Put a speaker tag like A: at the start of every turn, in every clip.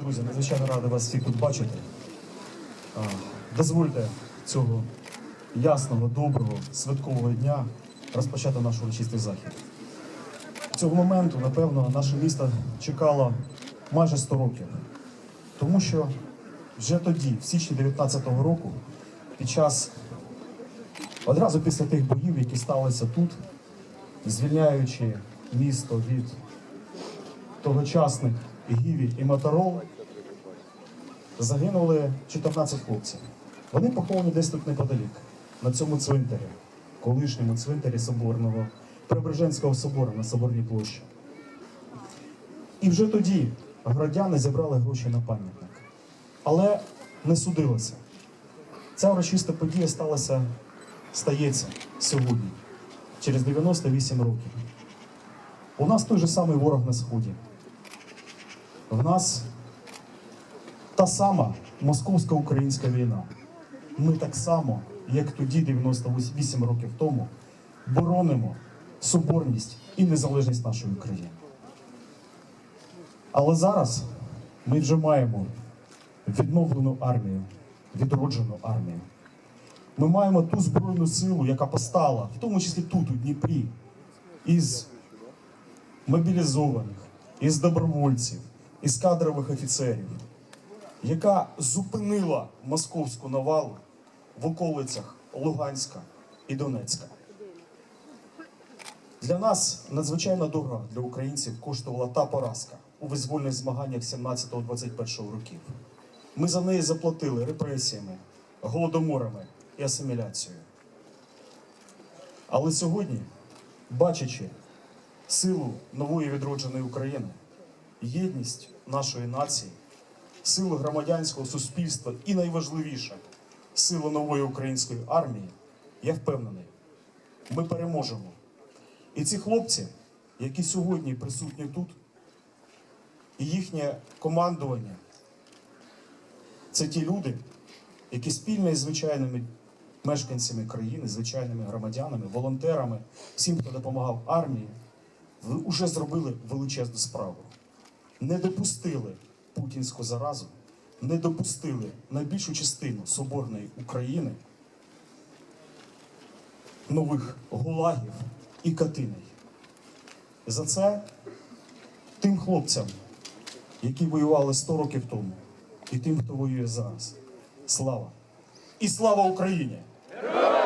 A: Друзі, надзвичайно радий вас всіх тут бачити. Дозвольте цього ясного, доброго, святкового дня розпочати наш урочистий захід. Цього моменту, напевно, наше місто чекало майже 100 років. Тому що вже тоді, в січні 19-го року, під час одразу після тих боїв, які сталися тут, звільняючи місто від тогочасних гіві і моторол, загинули 14 хлопців. Вони поховані десь тут неподалік, на цьому цвинтарі, колишньому цвинтарі Соборного, Преображенського собору на Соборній площі. І вже тоді городяни зібрали гроші на пам'ятник. Але не судилося. Ця урочиста подія сталася, стається сьогодні, через 98 років. У нас той же самий ворог на сході. В нас та сама московсько-українська війна. Ми так само, як тоді, 98 років тому, боронимо соборність і незалежність нашої країни. Але зараз ми вже маємо відновлену армію, відроджену армію. Ми маємо ту збройну силу, яка постала, в тому числі тут, у Дніпрі, із мобілізованих, із добровольців, із кадрових офіцерів, яка зупинила московську навалу в околицях Луганська і Донецька. Для нас надзвичайно дорого для українців коштувала та поразка у визвольних змаганнях 17-21 років. Ми за неї заплатили репресіями, голодоморами і асиміляцією. Але сьогодні, бачачи силу нової відродженої України, єдність нашої нації, силу громадянського суспільства і найважливіше силу нової української армії, я впевнений, ми переможемо. І ці хлопці, які сьогодні присутні тут, і їхнє командування це ті люди, які спільно із звичайними мешканцями країни, звичайними громадянами, волонтерами, всім, хто допомагав армії, ви вже зробили величезну справу. Не допустили путінську заразу, не допустили найбільшу частину соборної України нових гулагів і катиней. За це тим хлопцям, які воювали 100 років тому, і тим, хто воює зараз. Слава! І слава Україні!
B: знаєте,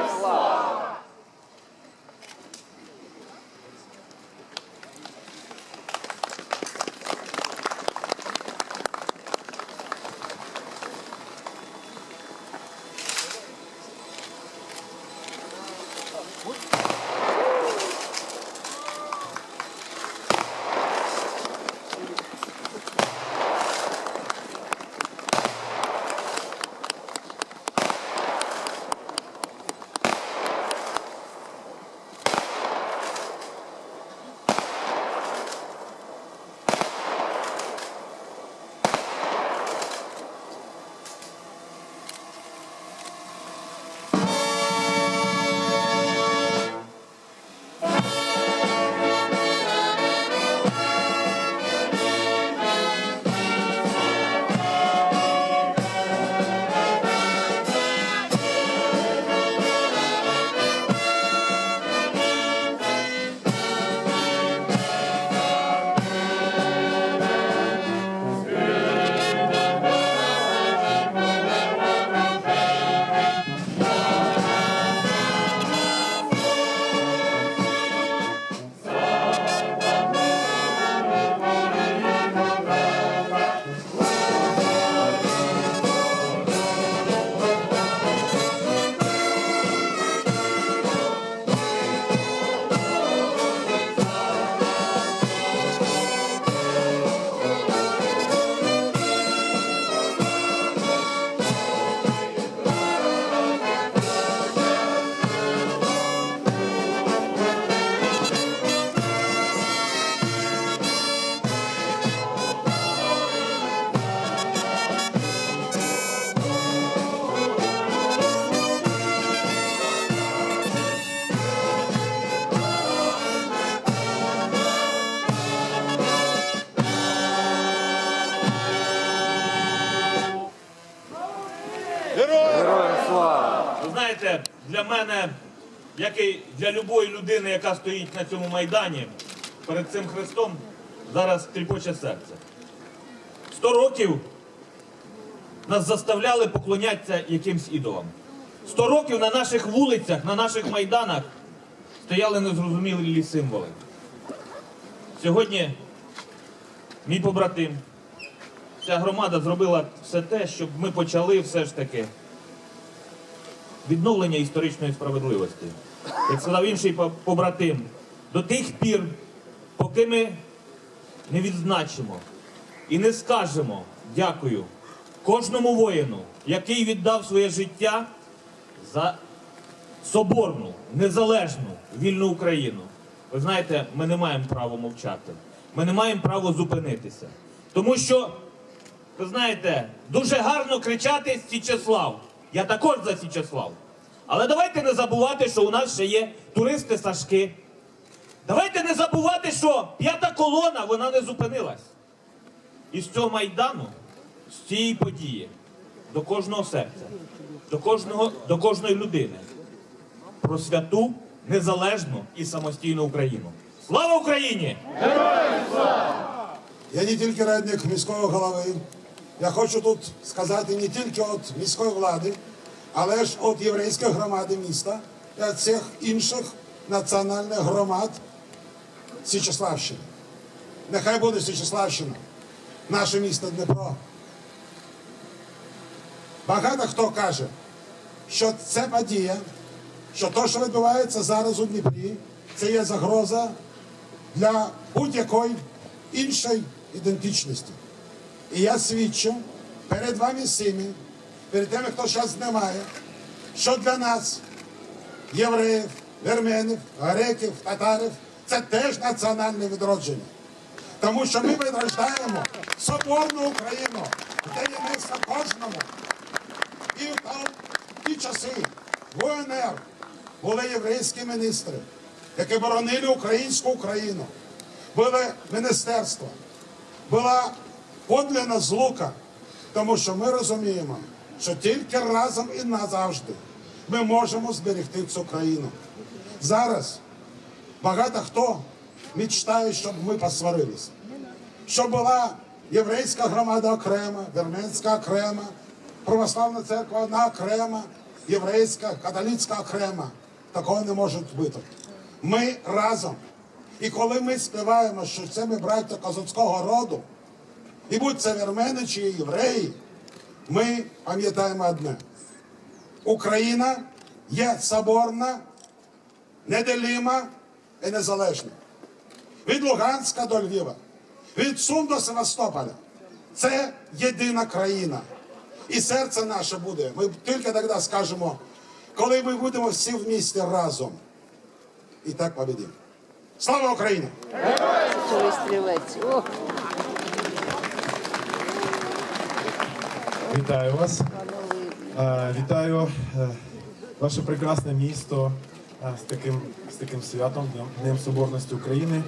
B: мене, як і для любої людини, яка стоїть на цьому майдані перед цим хрестом, зараз тріпоче серце. Сто років нас заставляли поклонятися якимсь ідолам. Сто років на наших вулицях, на наших майданах стояли незрозумілі символи. Сьогодні мій побратим, ця громада зробила все те, щоб ми почали все ж таки відновлення історичної справедливості. Як сказав інший побратим, до тих пір, поки ми не відзначимо і не скажемо дякую кожному воїну, який віддав своє життя за соборну, незалежну, вільну Україну. Ви знаєте, ми не маємо права мовчати. Ми не маємо права зупинитися. Тому що, ви знаєте, дуже гарно кричати Січеслав. Я також за Січеслав. Але давайте не забувати, що у нас ще є туристи Сашки. Давайте не забувати, що п'ята колона вона не зупинилась. І з цього майдану, з цієї події, до кожного серця, до, кожного, до кожної людини про святу, незалежну і самостійну Україну. Слава Україні! Героям слава!
C: Я не тільки радник міської голови. Я хочу тут сказати не тільки від міської влади, але ж від єврейської громади міста від всіх інших національних громад Січеславщини. Нехай буде Січеславщина, наше місто Дніпро. Багато хто каже, що це подія, що те, що відбувається зараз у Дніпрі, це є загроза для будь-якої іншої ідентичності. І я свідчу перед вами всіми, перед тими, хто зараз знімає, що для нас, євреїв, вірменів, греків, татарів, це теж національне відродження. Тому що ми відрождаємо соборну Україну, де є місце кожному. І там ті часи в УНР були єврейські міністри, які боронили українську Україну. Були міністерства, була подлинна злука, тому що ми розуміємо, що тільки разом і назавжди ми можемо зберегти цю країну. Зараз багато хто мечтає, щоб ми посварилися щоб була єврейська громада окрема, вірменська окрема, православна церква одна окрема, єврейська, католицька окрема. Такого не може бути. Ми разом. І коли ми співаємо, що це ми браття козацького роду, і будь це вірмени чи євреї, ми пам'ятаємо одне. Україна є соборна, неделима і незалежна від Луганська до Львова, від Сум до Севастополя. Це єдина країна. І серце наше буде. Ми тільки тоді скажемо, коли ми будемо всі в місті разом. І так побідимо. Слава Україні!
D: Чоловік
E: Вітаю вас. Е, Вітаю е, ваше прекрасне місто е, з таким, з таким святом, Днем- Соборності України.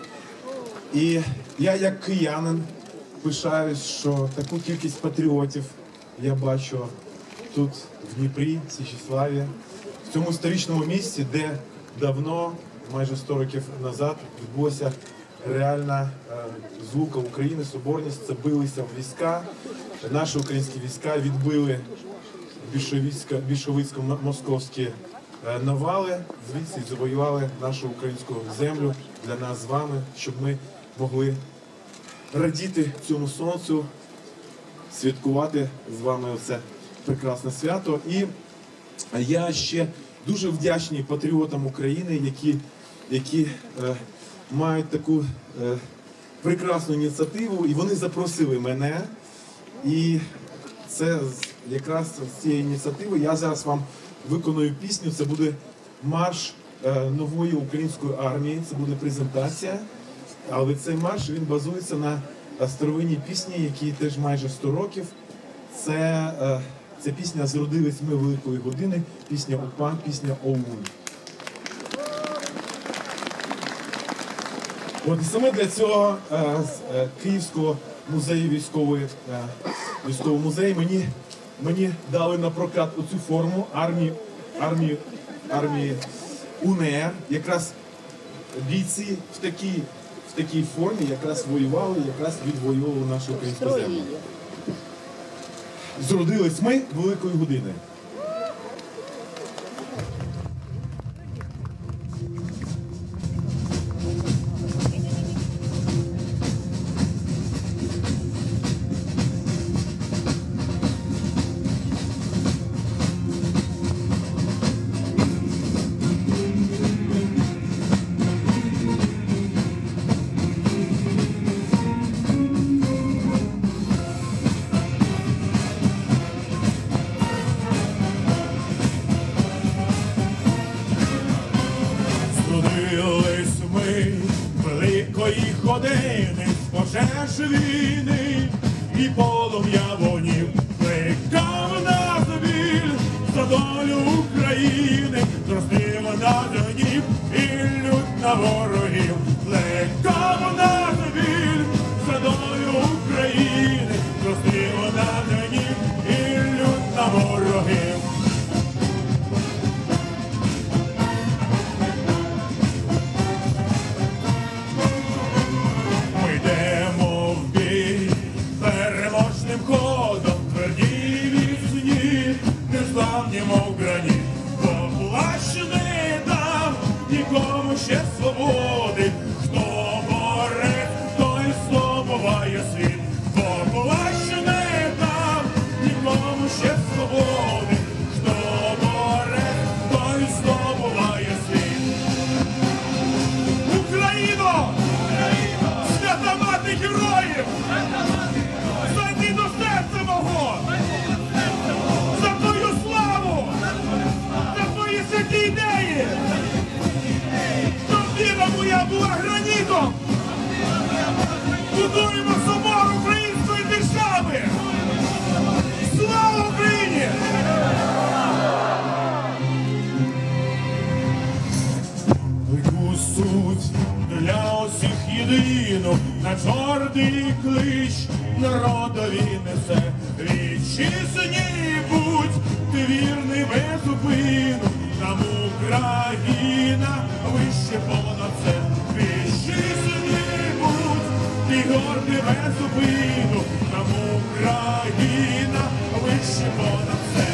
E: І я, як киянин, пишаюсь, що таку кількість патріотів я бачу тут, в Дніпрі, Січеславі, в цьому історичному місці, де давно, майже 100 років назад, відбулася реальна злука України, соборність. Це билися в війська. Наші українські війська відбили більшовицько- більшовицько-московські е, навали, звідси завоювали нашу українську землю для нас з вами, щоб ми могли радіти цьому сонцю, святкувати з вами це прекрасне свято. І я ще дуже вдячний патріотам України, які, які е, мають таку е, прекрасну ініціативу, і вони запросили мене. І це якраз з цієї ініціативи я зараз вам виконую пісню. Це буде марш е, нової української армії. Це буде презентація. Але цей марш він базується на старовинній пісні, якій теж майже 100 років. Це, е, це пісня Зродились ми великої години, пісня УПА, пісня ОУН. От саме для цього е, з Київського музею військової військовий музей. мені, мені дали на прокат оцю форму армії армії, армії УНР. Якраз бійці в такій, в такій формі якраз воювали, якраз відвоювали нашу українську землю. Зродились ми великої години.
F: На ворогів, плекав нас біль за України, зростив нас гнів і лють на ворогів. Ми йдемо в бій переможним ходом, тверді міцні, незламні, мов на чорний клич народові несе. Вітчизні будь, ти вірний без зупину, нам Україна вище понад все. Вітчизні будь, ти гордий без зупину, нам Україна вище понад все.